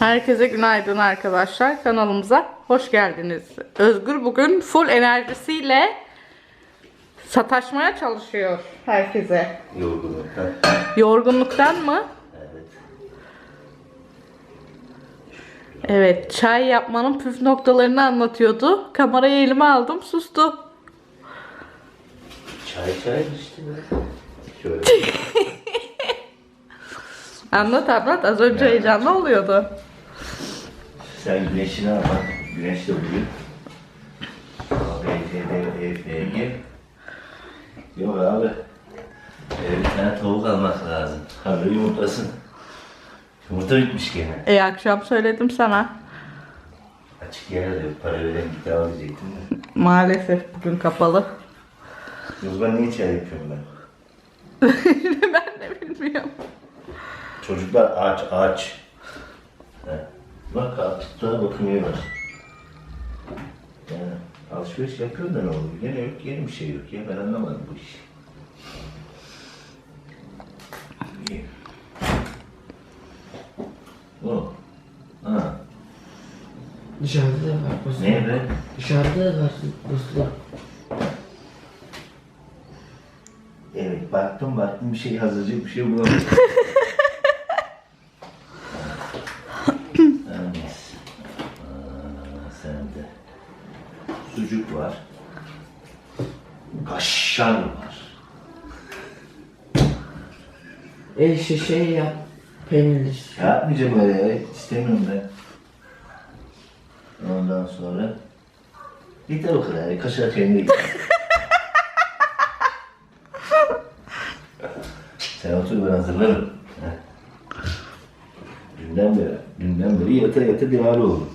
Herkese günaydın arkadaşlar. Kanalımıza hoş geldiniz. Özgür bugün full enerjisiyle sataşmaya çalışıyor herkese. Yorgunluktan. Yorgunluktan mı? Evet. Evet, çay yapmanın püf noktalarını anlatıyordu. Kamerayı elime aldım, sustu. Çay çay işte. Şöyle. Anlat anlat, az önce heyecanlı oluyordu. Sen güneşini al bak. Güneş de bugün. A, B, C, D, E, F, G. Yok abi. Ee, bir tane tavuk almak lazım. Hazır yumurtlasın. Yumurta bitmiş gene. E akşam söyledim sana. Açık yer de. Para veren git al diyecektim de. Maalesef bugün kapalı. O zaman niye çay yapıyorum ben? ben de bilmiyorum. Çocuklar aç aç. Bak kalktıkta bakımıyor var. Yani alışveriş yapıyor da ne olur? Gene yok, yeni bir şey yok ya. Ben anlamadım bu işi. İyi. O. Ha. Dışarıda da var buzlu. Ne be? Dışarıda da var buzlu. Evet baktım baktım bir şey hazırcık bir şey bulamadım. Evet. Aa, sende. Sucuk var. Kaşar var. E şey, şey yap. Peynirli. Yapmayacağım öyle ya. İstemiyorum ben. Ondan sonra Yeter o kadar. Kaşar kendi Sen otur ben hazırlarım. Heh. Dünden beri, dünden beri yata yata diğer oldu.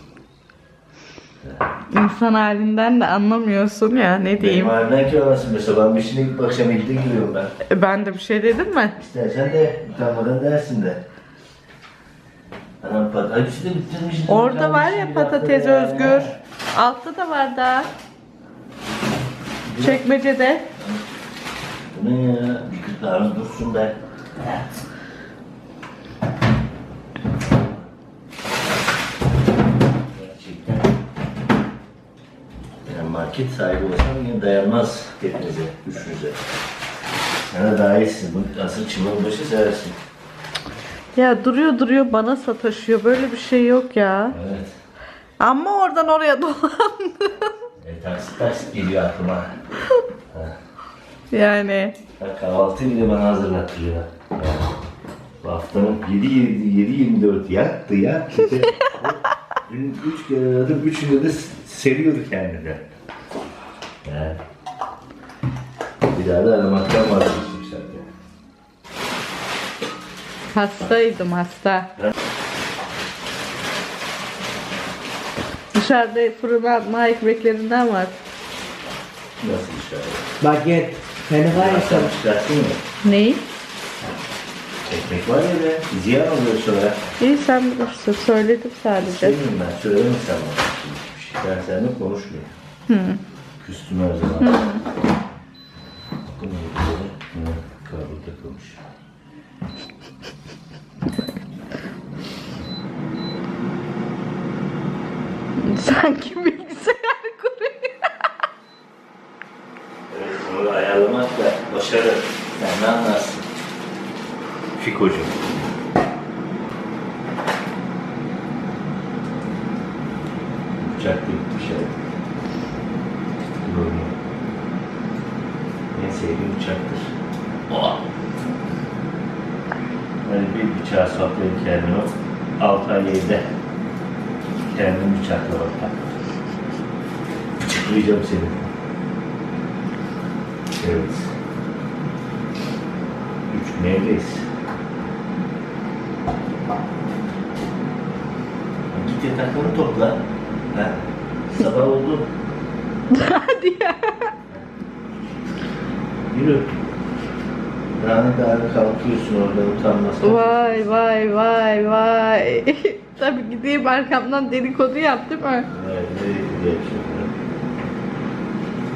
İnsan halinden de anlamıyorsun ya, ne diyeyim. Benim halimden ki anasın mesela ben bir şimdi akşam 7'de giriyorum ben. E, Ben de bir şey dedim mi? İstersen de utanmadan dersin de. Anam patates de bitirmiş. Orada var ya patates özgür. Altta da var daha. Çekmecede. Bu ne ya? Bir kırklarımız dursun be. Market sahibi olsam yine dayanmaz hepinize, üçünüze. Sana daha iyisin. Bu asıl çimen başı sensin. Ya duruyor duruyor bana sataşıyor. Böyle bir şey yok ya. Evet. Ama oradan oraya dolandı. E, taksit taksit geliyor aklıma. yani. Ya kahvaltı bile bana hazırlattırıyor. Yani bu haftanın 7-24 yattı yattı. Dün 3 kere aradım, üçünde de seriyordu kendini. Yani. Bir daha da aramaktan vazgeçtim zaten. Hastaydım hasta. Dışarıda fırına atma ekmeklerinden var. Nasıl dışarı? Baget. Hani var ya sen. Çıkarttın mı? Neyi? Ekmek var ya be. Ziyan oluyor sonra. İyi sen bilirsin. Söyledim sadece. Sevmiyorum ben. Bana. Bir şey. Ben seninle konuşmuyorum. Hı. Küstüm her zaman. Bakın ne güzel. Hı, Kablo takılmış. Sanki bilgisayar kuruyor. Evet, onu ayarlamak da başarı. Sen ne anlarsın? Fikocuğum. Uçak değil dışarı. Görünüyor. En sevdiğim uçaktır. Oha! Hani bir bıçağı saplayayım kendime. Altı ay evde. Kendim bıçakla orta. Bıçaklayacağım seni. Evet. Üç gün evdeyiz. Git yataklarını topla. Ha? Sabah oldu. Hadi ya. Yürü. Rahmet abi kalkıyorsun orada utanmaz. Vay vay vay vay. Tabii gideyim arkamdan dedikodu yap değil mi? Evet, nereye gidiyor şimdi?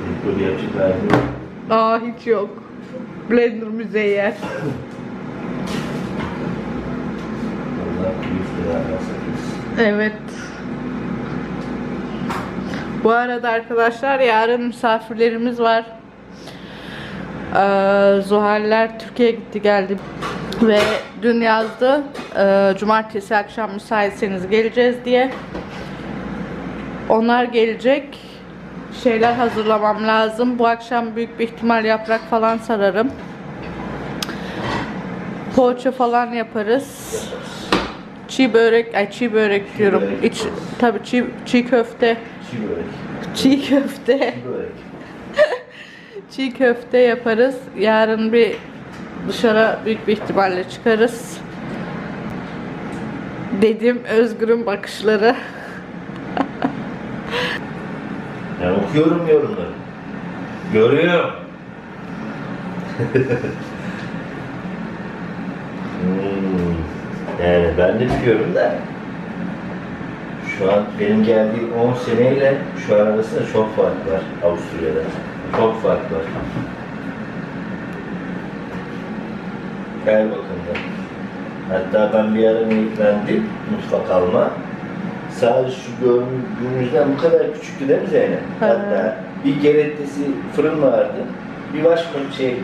Dedikodu yapacak halim yok. Aa hiç yok. Blender müzeyyer. Allah büyük beraber. Evet. Bu arada arkadaşlar yarın misafirlerimiz var. Ee, Zuhaller Türkiye'ye gitti geldi. Ve dün yazdı. Ee, cumartesi akşam müsaitseniz geleceğiz diye. Onlar gelecek. Şeyler hazırlamam lazım. Bu akşam büyük bir ihtimal yaprak falan sararım. Poğaça falan yaparız. Çiğ börek, ay çiğ börek diyorum. börek İç, tabii çiğ, çiğ köfte. Çiğ börek. Çiğ köfte. Çiğ börek. Çiğ köfte yaparız. Yarın bir dışarı büyük bir ihtimalle çıkarız. Dedim Özgür'ün bakışları. Ben okuyorum yorumları. Görüyorum. hmm. Yani ben de biliyorum da şu an benim geldiğim 10 seneyle şu an arasında çok fark var Avusturya'da. Çok fark var. Her bakımda. Hatta ben bir ara niyetlendim mutfak alma. Sadece şu gördüğümüzden bu kadar küçüktü değil mi Zeynep? Ha. Hatta bir geretlisi fırın vardı. Bir baş şey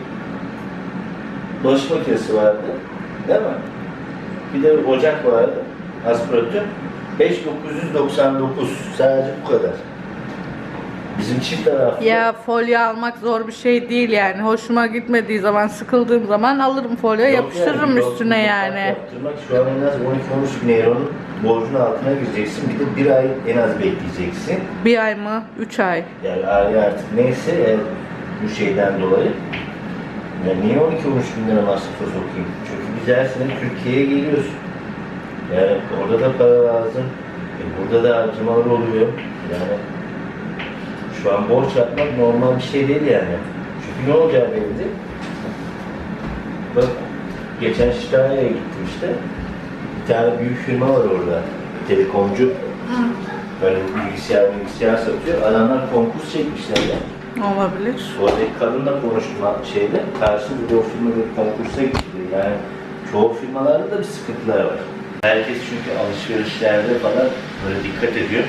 bulaşık makinesi vardı. Değil mi? Bir de ocak vardı. Aspiratör. 5999 sadece bu kadar. Bizim çift taraflı. Ya folyo almak zor bir şey değil yani. Hoşuma gitmediği zaman, sıkıldığım zaman alırım folyo, yapıştırırım üstüne yani. Yaptırmak şu an en az 12-13 bin euronun borcun altına gireceksin. Bir de bir ay en az bekleyeceksin. Bir ay mı? Üç ay. Yani aile artık neyse bu şeyden dolayı. Ya niye 12-13 bin lira masrafa sokayım? Çünkü biz her sene Türkiye'ye geliyoruz. Yani orada da para lazım. E burada da harcamalar oluyor. Yani şu an borç yapmak normal bir şey değil yani. Çünkü ne olacağı belli. Bak geçen Şitaya'ya gittim işte. Bir tane büyük firma var orada. Telekomcu. Böyle bilgisayar bilgisayar satıyor. Adamlar konkurs çekmişler ya. Olabilir. Oradaki kadınla konuştum ha- şeyde. Karşı bir o firma bir konkursa gitti. Yani çoğu firmalarda da bir sıkıntılar var. Herkes çünkü alışverişlerde falan böyle dikkat ediyor.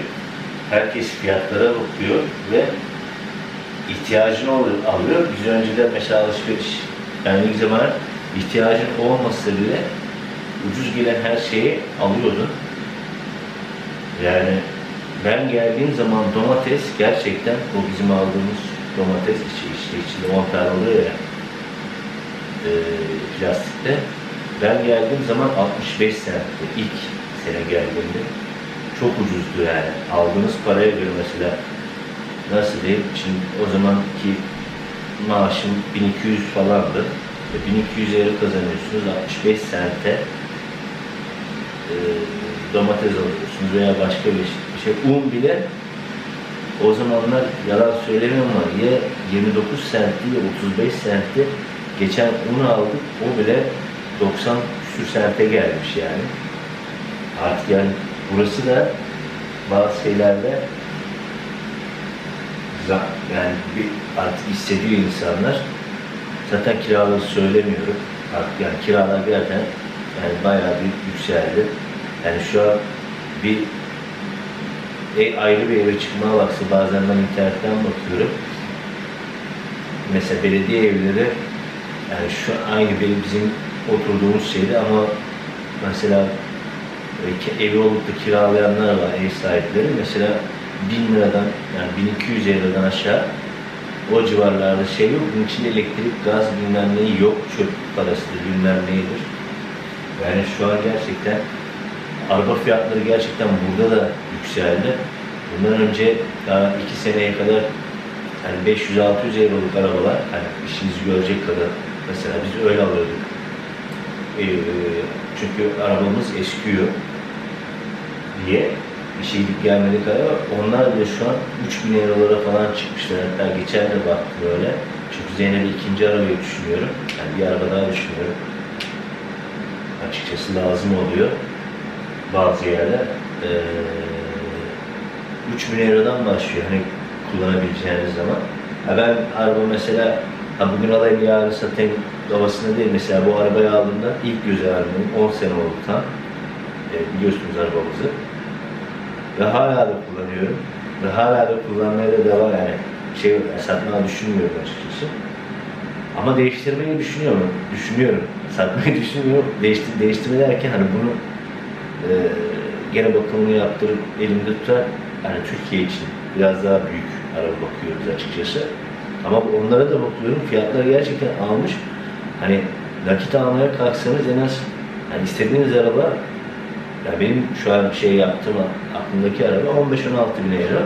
Herkes fiyatlara bakıyor ve ihtiyacını alıyor. Biz önceden mesela alışveriş yani zaman ihtiyacın olmasa bile ucuz gelen her şeyi alıyordun. Yani ben geldiğim zaman domates gerçekten o bizim aldığımız domates içi işte içinde 10 tane oluyor ya e, plastikte. Ben geldiğim zaman 65 centti ilk sene geldiğimde. Çok ucuzdu yani. Aldığınız paraya göre mesela nasıl diyeyim şimdi o zamanki maaşım 1200 falandı. Ve 1200 euro kazanıyorsunuz 65 sente e, domates alıyorsunuz veya başka bir şey. Un bile o zamanlar yalan söylemiyorum ama ya 29 sentti ya 35 sentti. Geçen un aldık o bile 90 küsür sente gelmiş yani. Artık yani burası da bazı şeylerde yani bir artık hissediyor insanlar. Zaten kiraları söylemiyorum. Artık yani kiralar gerçekten yani bayağı bir yükseldi. Yani şu an bir ev, ayrı bir eve çıkmaya baksa bazen ben internetten bakıyorum. Mesela belediye evleri yani şu aynı benim bizim oturduğumuz şeyde ama mesela e, evi olup da kiralayanlar var ev sahipleri. Mesela 1000 liradan yani 1200 eurodan aşağı o civarlarda şey yok. Bunun içinde elektrik, gaz bilmem neyi yok. Çöp parasıdır bilmem neyidir. Yani şu an gerçekten araba fiyatları gerçekten burada da yükseldi. Bundan önce daha iki seneye kadar hani 500-600 euroluk arabalar hani işinizi görecek kadar mesela biz öyle alıyorduk. Ee, çünkü arabamız eskiyor diye bir şey gidip gelmedik kadar onlar bile şu an 3000 eurolara falan çıkmışlar. Hatta geçen de baktım öyle. Çünkü Zeynep'e ikinci arabayı düşünüyorum. Yani bir araba daha düşünüyorum. Açıkçası lazım oluyor bazı yerler. Ee, 3000 eurodan başlıyor hani kullanabileceğiniz zaman. Ha ben araba mesela ha bugün alayım yarın satayım havasında değil. Mesela bu arabayı aldığımda ilk göz ağrımın 10 sene oldu tam. Ee, biliyorsunuz arabamızı. Ve hala da kullanıyorum. Ve hala da kullanmaya da devam yani şey satmayı düşünmüyorum açıkçası. Ama değiştirmeyi düşünüyorum. Düşünüyorum. Satmayı düşünmüyorum. Değiştir, değiştirme derken hani bunu e, gene bakımını yaptırıp elimde tutar. Hani Türkiye için biraz daha büyük araba bakıyoruz açıkçası. Ama onlara da bakıyorum. Fiyatlar gerçekten almış. Hani nakit almaya kalksanız en az hani istediğiniz araba ya benim şu an şey yaptığım aklımdaki araba 15-16 bin euro.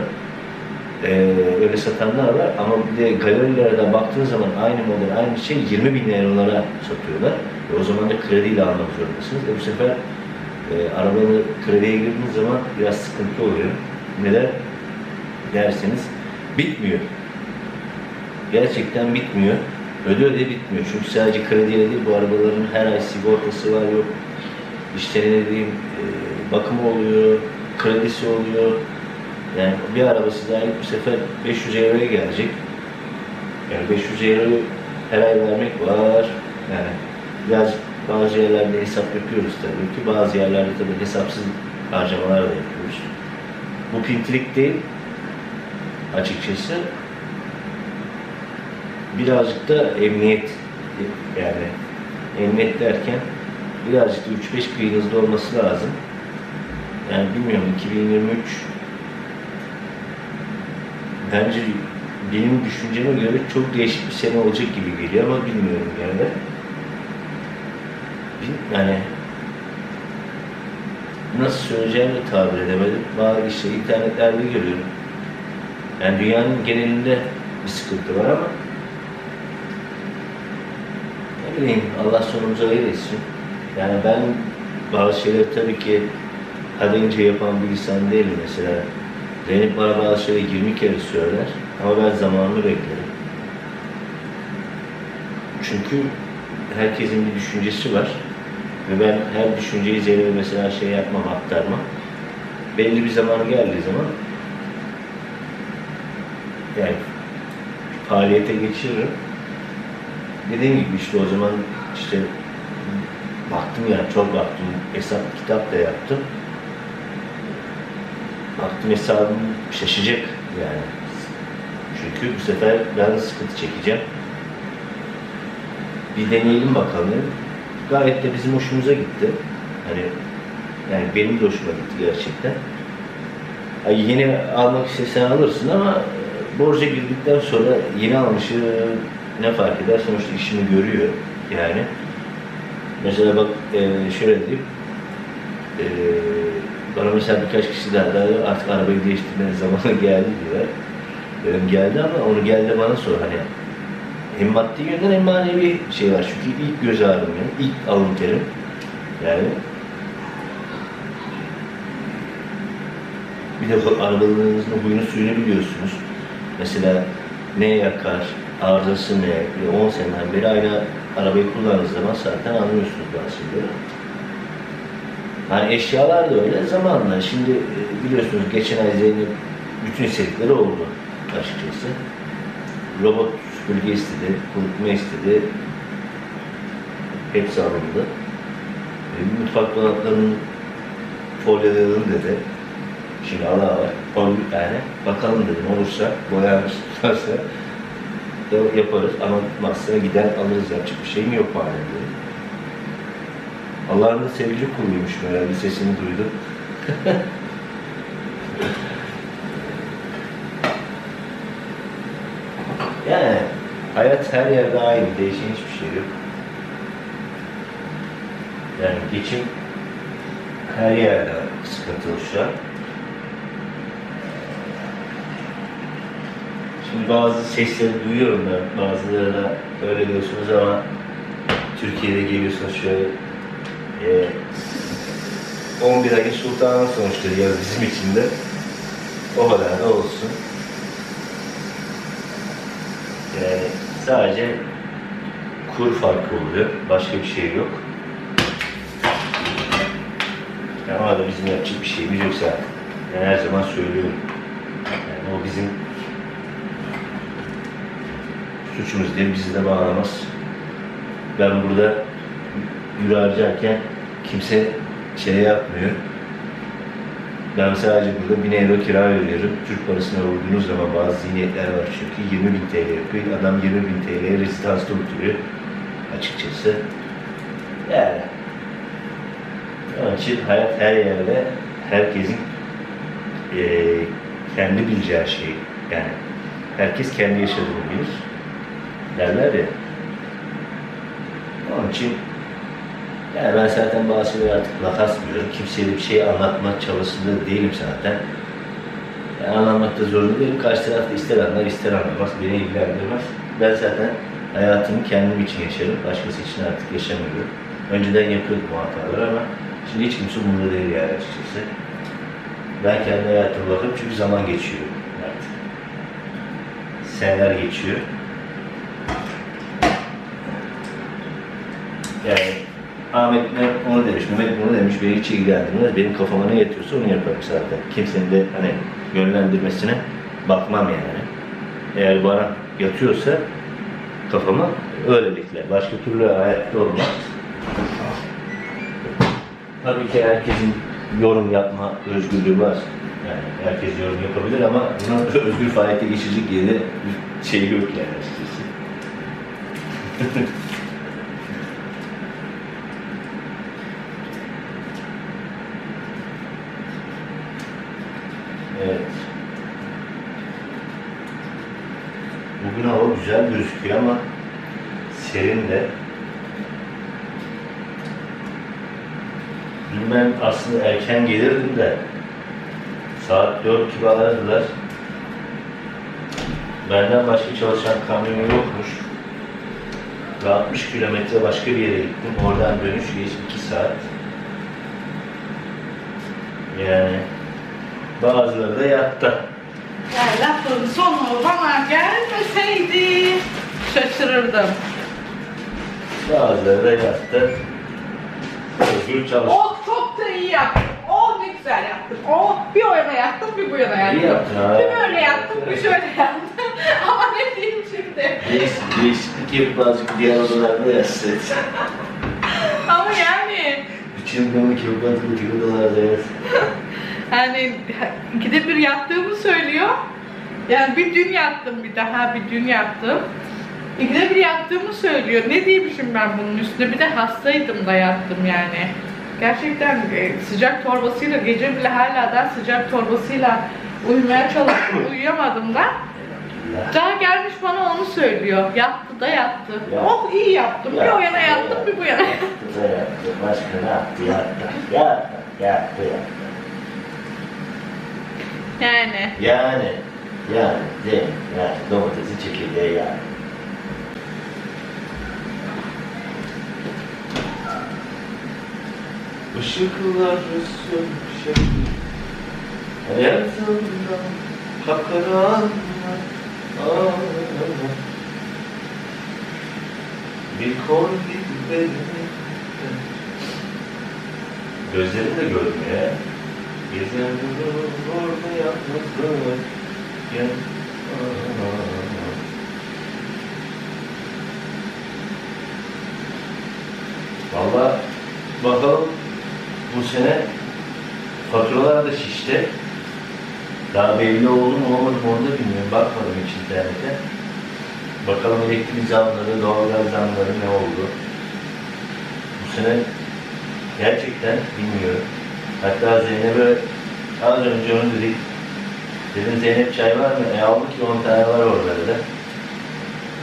Ee, öyle satanlar var ama bir de galerilere baktığın zaman aynı model aynı şey 20 bin eurolara satıyorlar. E, o zaman da krediyle almak zorundasınız. E, bu sefer e, arabanı krediye girdiğiniz zaman biraz sıkıntı oluyor. Neden? Derseniz bitmiyor. Gerçekten bitmiyor. Öde öde bitmiyor. Çünkü sadece krediyle değil bu arabaların her ay sigortası var yok. İşte ne diyeyim e, bakımı oluyor, kredisi oluyor. Yani bir arabası dahil bu sefer 500 euroya gelecek. Yani 500 euro her ay vermek var. Yani biraz bazı yerlerde hesap yapıyoruz tabii ki. Bazı yerlerde tabii hesapsız harcamalar da yapıyoruz. Bu pintilik değil açıkçası. Birazcık da emniyet yani emniyet derken birazcık da 3-5 kıyınızda olması lazım. Yani bilmiyorum 2023 bence benim düşünceme göre çok değişik bir sene olacak gibi geliyor ama bilmiyorum yani. Yani nasıl söyleyeceğimi tabir edemedim. Bazı işte internetlerde görüyorum. Yani dünyanın genelinde bir sıkıntı var ama ne bileyim Allah sonumuzu hayır etsin. Yani ben bazı şeyleri tabii ki hadi yapan bir insan değilim mesela. Zeynep bana bazı şeyleri 20 kere söyler ama ben zamanını beklerim. Çünkü herkesin bir düşüncesi var. Ve ben her düşünceyi Zeynep'e mesela şey yapmam, aktarmam. Belli bir zaman geldiği zaman yani faaliyete geçiririm. Dediğim gibi işte o zaman işte baktım yani çok baktım. Hesap kitap da yaptım. Baktım hesabım şaşacak yani. Çünkü bu sefer ben sıkıntı çekeceğim. Bir deneyelim bakalım. Gayet de bizim hoşumuza gitti. Hani yani benim de hoşuma gitti gerçekten. Ay yeni almak istesen alırsın ama borca girdikten sonra yeni almışı ne fark eder? Sonuçta işini görüyor yani. Mesela bak e, şöyle diyeyim. E, bana mesela birkaç kişi da artık arabayı değiştirmenin zamanı geldi diyorlar. Dedim geldi ama onu geldi bana sor hani hem maddi yönden hem manevi şey var. Çünkü ilk göz ağrım yani, ilk alın terim. Yani bir de arabalarınızın huyunu suyunu biliyorsunuz. Mesela ne yakar, arızası ne, bir 10 seneden beri aynı arabayı kullandığınız zaman zaten anlıyorsunuz şeyleri. Hani eşyalar da öyle zamanla. Şimdi e, biliyorsunuz geçen ay Zeynep bütün istedikleri oldu açıkçası. Robot süpürge istedi, kurutma istedi. Hepsi alındı. E, mutfak dolaplarının folyolarını dedi. Şimdi Allah var. 10 bir tane. Bakalım dedim olursa, boyanmış tutarsa da yaparız ama tutmazsa gider alırız yapacak bir şeyim yok bana diyorum. Allah'ın da sevgili kuluymuş bir sesini duydum. yani hayat her yerde aynı, değişen hiçbir şey yok. Yani geçim her yerde sıkıntılı şu an. Şimdi bazı sesleri duyuyorum ben, bazıları da öyle diyorsunuz ama Türkiye'de geliyorsunuz şöyle e, 11 ayın sultanı sonuçta yaz bizim için de. O kadar da olsun. Yani sadece kur farkı oluyor. Başka bir şey yok. Ama da bizim yapacak bir şeyimiz yok zaten. Ben her zaman söylüyorum. Yani o bizim suçumuz değil, bizi de bağlamaz. Ben burada yürü harcarken kimse şey yapmıyor. Ben sadece burada 1000 euro kira veriyorum. Türk parasına vurduğunuz zaman bazı zihniyetler var çünkü 20 bin TL yapıyor. Adam 20 bin TL'ye rezidansta oturuyor. Açıkçası. Yani. Onun için hayat her yerde herkesin eee, kendi bileceği şey. Yani herkes kendi yaşadığını bilir. Derler ya. Onun için yani ben zaten bazı şeyleri artık laf asmıyorum. Kimseye bir şey anlatma çabasında değilim zaten. Yani anlatmakta zorunda değilim. Karşı taraf ister anlar ister anlamaz. Beni ilgilendirmez. Ben zaten hayatımı kendim için yaşarım. Başkası için artık yaşamıyorum. Önceden yapıyordum bu hataları ama şimdi hiç kimse umurunda değil yani açıkçası. Ben kendi hayatıma bakıp çünkü zaman geçiyor artık. Seneler geçiyor. Yani Ahmet ne onu demiş, Mehmet bunu demiş, beni hiç ilgilendirmez. Benim kafama ne yatıyorsa onu yaparım zaten. Kimsenin de hani yönlendirmesine bakmam yani. Eğer bana yatıyorsa kafama öyle bekler. Başka türlü hayatta olmaz. Tabii ki herkesin yorum yapma özgürlüğü var. Yani herkes yorum yapabilir ama bunun özgür faaliyete geçirecek yeri bir şey yok yani açıkçası. Evet. Bugün hava güzel gözüküyor ama serin de. Dün ben aslında erken gelirdim de saat 4 gibi aradılar. Benden başka çalışan kamyon yokmuş. Ve 60 kilometre başka bir yere gittim. Oradan dönüş geç 2 saat. Yani bazıları da yattı. Yani lafın sonu bana gelmeseydi şaşırırdım. Bazıları da yattı. Özgür çalıştı. Oh çok da iyi yaptım. Oh ne güzel yaptım. Oh bir o yana yattım bir bu yana yattım. İyi yaptın ha. Bir böyle yattım bir şöyle yattım. Ama ne diyeyim şimdi. Değişik, değişiklik yapıp azıcık diğer odalarda yatsın. Ama yani yapıp azıcık diğer odalarda yatsın. hani ikide bir yattığımı söylüyor. Yani bir dün yattım bir daha bir dün yattım. İkide bir yattığımı söylüyor. Ne diyeymişim ben bunun üstüne bir de hastaydım da yattım yani. Gerçekten e, sıcak torbasıyla gece bile hala da sıcak torbasıyla uyumaya çalıştım uyuyamadım da. Daha gelmiş bana onu söylüyor. Yattı da yattı. Ya. Oh iyi yaptım. Bir o yana yattım bir bu yana. Yattı da yattı. Başka ne yaptı? Yattı. Yattı. Yattı. Yattı. Yani. Yani. Yani. Değil. Yani. Domatesin çekirdeği yani. Işıklar sönmüş Hayatımda kapkaranlık ağlar Bir kol gibi benim Gözlerim de görmüyor. Gezen orada yalnızlık ya. Valla bakalım bu sene faturalar da şişti. Daha belli oldu mu olmadı mı onu da bilmiyorum. Bakmadım hiç internete. Bakalım elektrik zamları, doğalgaz zamları ne oldu? Bu sene gerçekten bilmiyorum. Hatta Zeynep'e az önce onu dedik. Dedim Zeynep çay var mı? E aldık ki 10 tane var orada dedi.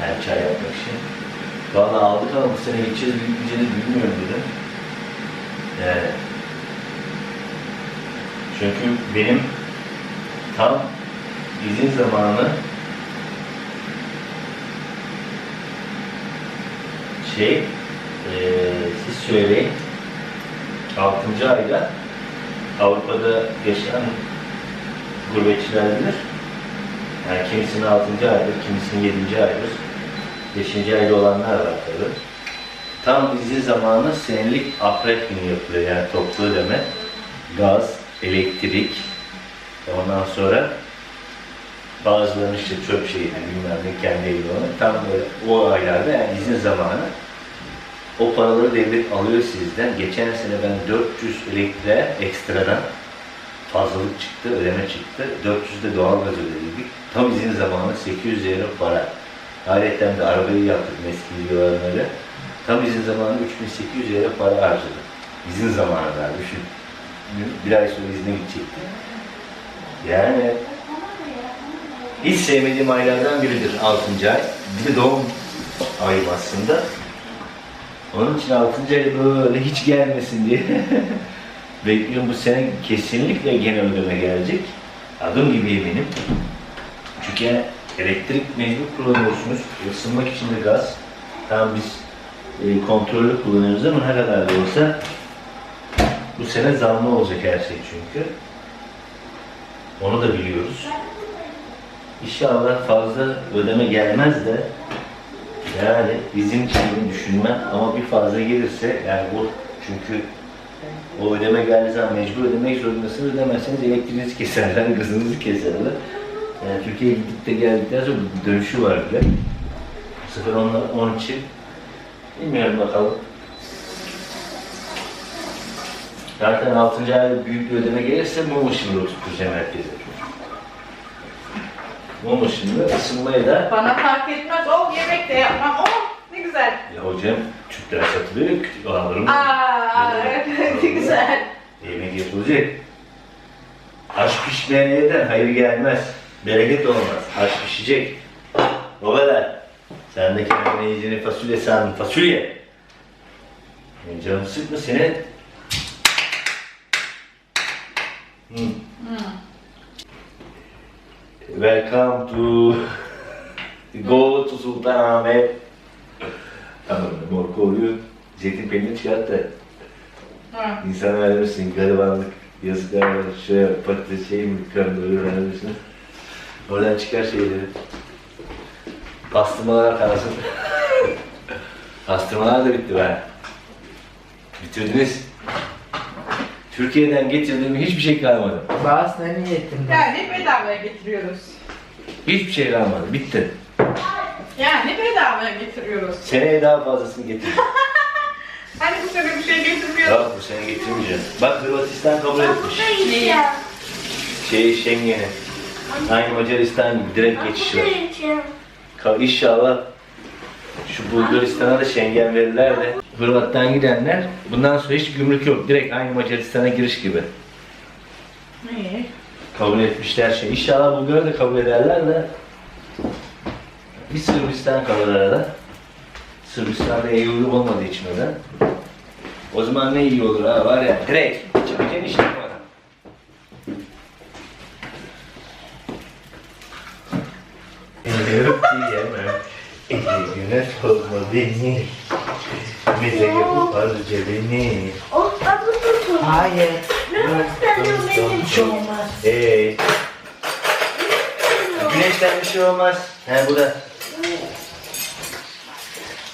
Yani çay yapmak için. Valla aldık ama bu sene gideceğiz, gideceğiz bilmiyorum dedim. Yani. Çünkü benim tam izin zamanı şey, eee siz söyleyin, 6. ayda Avrupa'da yaşayan gurbetçiler bilir. Yani kimisinin 6. aydır, kimisinin 7. aydır. 5. ayda olanlar var tabii. Tam izin zamanı senelik akrep günü yapılıyor yani toplu ödeme. Gaz, elektrik, ondan sonra bazılarının işte çöp şeydi bilmem ne kendi evi olan. Tam böyle o aylarda yani izin zamanı o paraları devlet alıyor sizden. Geçen sene ben 400 elektriğe ekstradan fazlalık çıktı, ödeme çıktı. 400 de doğalgaz ödedik. Tam izin zamanı 800 euro para. Ayrıca de arabayı yaptık videolarına öyle. Tam izin zamanı 3800 euro para harcadım. İzin zamanı daha düşün. Bir ay sonra izne gidecektim. Yani hiç sevmediğim aylardan biridir 6. ay. Bir de doğum ayım aslında. Onun için 6. ay böyle hiç gelmesin diye bekliyorum bu sene kesinlikle gene ödeme gelecek. Adım gibi eminim. Çünkü elektrik mecbur kullanıyorsunuz. Isınmak için de gaz. Tamam biz e, kontrollü kullanıyoruz ama ne kadar da olsa bu sene zamlı olacak her şey çünkü. Onu da biliyoruz. İnşallah fazla ödeme gelmez de yani bizim için düşünmem ama bir fazla gelirse yani bu çünkü o ödeme geldiği zaman mecbur ödemek zorundasınız. Ödemezseniz elektriğinizi keserler, gazınızı keserler. Yani Türkiye'ye gidip de geldikten sonra dönüşü var bile. Bu sefer onlar, onun için bilmiyorum bakalım. Zaten 6. ayda büyük bir ödeme gelirse mum ışığında oturtacağım herkese. Mum ışığında ısınmayı da Bana fark etmez. Oh yemek de yapmam. Oh ne güzel. ya hocam Türkler satılıyor ya küçük alırım. Aa ne güzel. Yemek yapılacak. Aş pişmeyen yerden hayır gelmez. Bereket olmaz. Aş pişecek. O kadar. Sen de kendine yiyeceğini fasulye sandın. Fasulye. Yani canım sıkma seni. Hmm. Welcome to Go to Sultanahmet. Tamam, mor koruyor. Zeytin peyniri çıkart da Hı. İnsan vermişsin, garibanlık, yazıklar var, şöyle patates şey mi, karnları vermişsin. Oradan çıkar şeyleri. Pastırmalar kalsın. Pastırmalar da bitti be. Bitirdiniz. Türkiye'den getirdiğim hiçbir şey kalmadı. Bazılarını yedim ben. Yani bedavaya getiriyoruz. Hiçbir şey kalmadı. Bitti. Yani bedavaya getiriyoruz. Seneye daha fazlasını getir. Hani bu sene bir şey getirmiyoruz. Daha bu sene getirmeyeceğiz. Bak Hırvatistan kabul etmiş. Neyi? Şey Schengen'i. Aynı Macaristan gibi direkt geçiş var. Ka- İnşallah şu Bulgaristan'a da Schengen verirler de Hırvat'tan gidenler bundan sonra hiç gümrük yok. Direkt aynı Macaristan'a giriş gibi. İyi. Kabul etmişler şey. İnşallah Bulgar'ı da kabul ederler de bir Sırbistan kalır arada. Sırbistan'da EU olmadığı için o da. O zaman ne iyi olur ha var ya direkt çıkacaksın işte bana. Yok diyemem. Eline sorma beni. Bize yaparca beni. Hayır. Hiç olmaz. Hey. Güneşten bir şey olmaz. He bu da.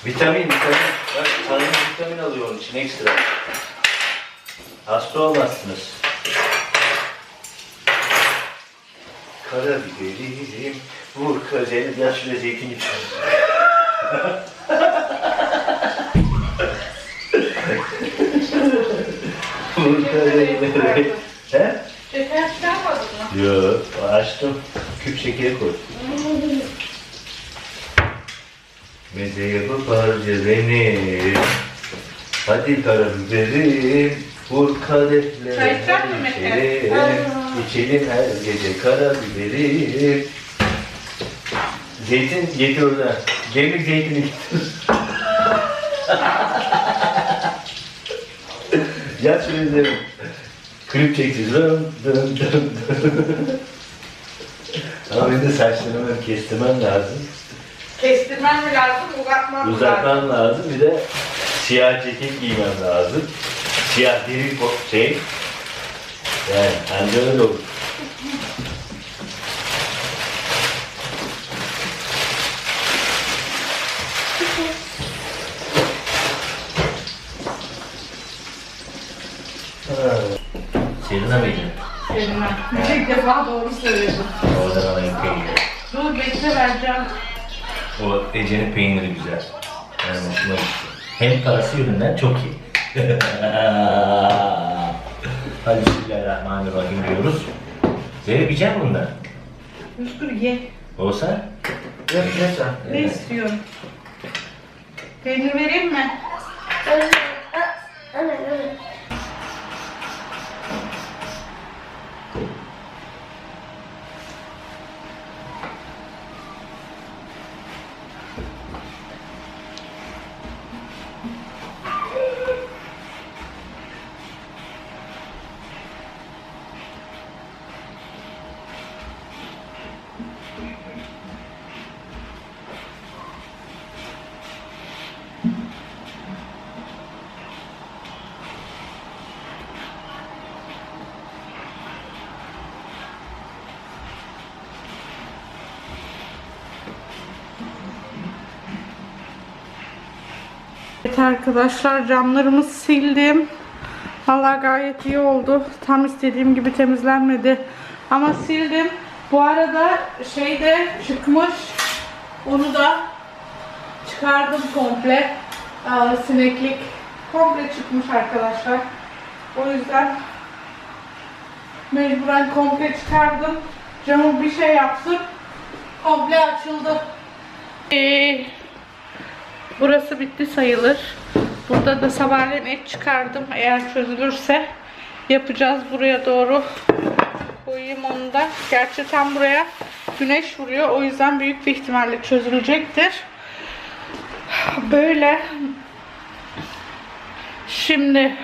Vitamin, vitamin. Bak tanrım vitamin alıyor onun için ekstra. Hasta olmazsınız. Karabiberim, vur kazeni, gel şuraya zeytin git. vur karabiberim. He? Şeker çıkarmadın mı? Yok, açtım. Küp şekeri koy. Meze yapıp harca beni. Hadi karabiberim, vur kadehleri. Çay içer mi Mete? içelim. Her gece karabiberim. Zeytin yedi orada. Gemlik zeytini getir. Gel şöyle. Klip çekeceğiz. Dın dın dın dın. Ama benim de saçlarımı kestirmem lazım. Kestirmen mi lazım, uzatmam mı lazım? Uzatmam lazım. Bir de siyah ceket giymem lazım. Siyah deri şey. Yani anca öyle olur. Ha. Serina mıydı? Seninle. İlk defa doğru söylüyorsun. Oradan alayım peyniri. Dur bekle vereceğim. O Ece'nin peyniri güzel. Yani hoşuma gitti. Hem parası yönünden çok iyi. Hadi Bismillahirrahmanirrahim diyoruz. Zeynep yiyecek misin bundan? Özgür ye. Olsa? Yok ne sen? Ne istiyorsun? Peynir vereyim mi? Evet arkadaşlar camlarımı sildim. Valla gayet iyi oldu. Tam istediğim gibi temizlenmedi. Ama sildim. Bu arada şey de çıkmış. Onu da çıkardım komple. Aa, sineklik komple çıkmış arkadaşlar. O yüzden mecburen komple çıkardım. Camı bir şey yaptım. Komple açıldı. Ee, Burası bitti sayılır. Burada da sabahleyin et çıkardım. Eğer çözülürse yapacağız buraya doğru. Koyayım onu da. Gerçi tam buraya güneş vuruyor. O yüzden büyük bir ihtimalle çözülecektir. Böyle. Şimdi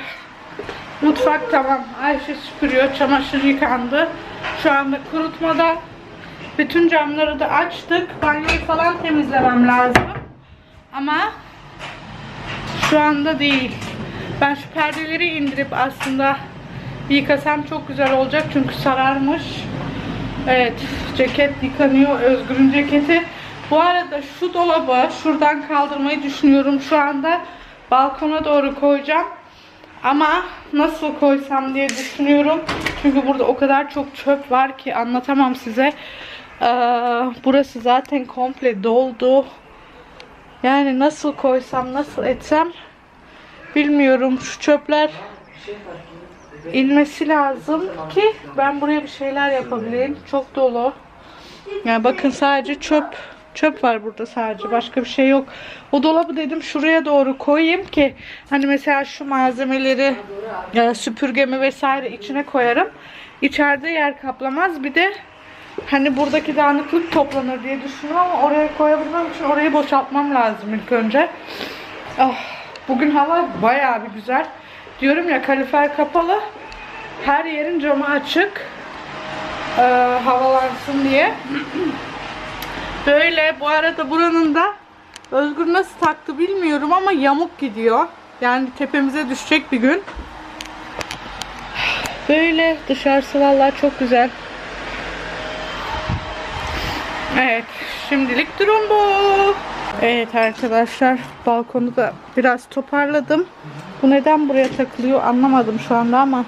mutfak tamam. Ayşe süpürüyor. Çamaşır yıkandı. Şu anda kurutmada. Bütün camları da açtık. Banyoyu falan temizlemem lazım. Ama şu anda değil. Ben şu perdeleri indirip aslında yıkasam çok güzel olacak çünkü sararmış. Evet, ceket yıkanıyor. Özgür'ün ceketi. Bu arada şu dolabı şuradan kaldırmayı düşünüyorum. Şu anda balkona doğru koyacağım. Ama nasıl koysam diye düşünüyorum. Çünkü burada o kadar çok çöp var ki anlatamam size. Ee, burası zaten komple doldu. Yani nasıl koysam, nasıl etsem bilmiyorum. Şu çöpler inmesi lazım ki ben buraya bir şeyler yapabileyim. Çok dolu. Yani bakın sadece çöp çöp var burada sadece. Başka bir şey yok. O dolabı dedim şuraya doğru koyayım ki hani mesela şu malzemeleri e, süpürgemi vesaire içine koyarım. İçeride yer kaplamaz. Bir de hani buradaki dağınıklık toplanır diye düşünüyorum ama oraya koyabilmem için orayı boşaltmam lazım ilk önce. Ah, bugün hava bayağı bir güzel. Diyorum ya kalifer kapalı. Her yerin camı açık. Ee, havalansın diye. Böyle bu arada buranın da Özgür nasıl taktı bilmiyorum ama yamuk gidiyor. Yani tepemize düşecek bir gün. Böyle dışarısı vallahi çok güzel. Evet, şimdilik durum bu. Evet arkadaşlar, balkonu da biraz toparladım. Bu neden buraya takılıyor anlamadım şu anda ama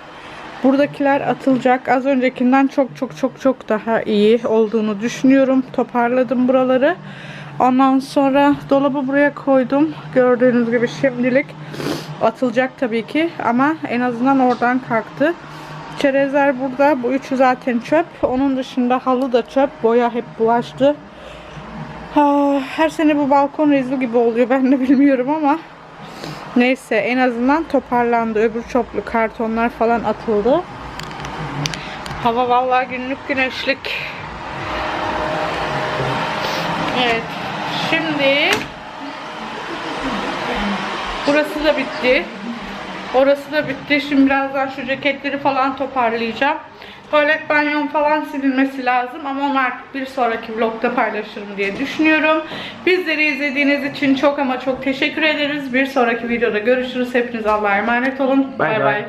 buradakiler atılacak. Az öncekinden çok çok çok çok daha iyi olduğunu düşünüyorum. Toparladım buraları. Ondan sonra dolabı buraya koydum. Gördüğünüz gibi şimdilik atılacak tabii ki ama en azından oradan kalktı. Çerezler burada. Bu üçü zaten çöp. Onun dışında halı da çöp. Boya hep bulaştı. Her sene bu balkon rezil gibi oluyor. Ben de bilmiyorum ama. Neyse en azından toparlandı. Öbür çöplü kartonlar falan atıldı. Hava vallahi günlük güneşlik. Evet. Şimdi burası da bitti. Orası da bitti. Şimdi birazdan şu ceketleri falan toparlayacağım. Tuvalet banyom falan silinmesi lazım ama onu artık bir sonraki vlogda paylaşırım diye düşünüyorum. Bizleri izlediğiniz için çok ama çok teşekkür ederiz. Bir sonraki videoda görüşürüz. Hepiniz Allah'a emanet olun. Bay Bay bay. bay.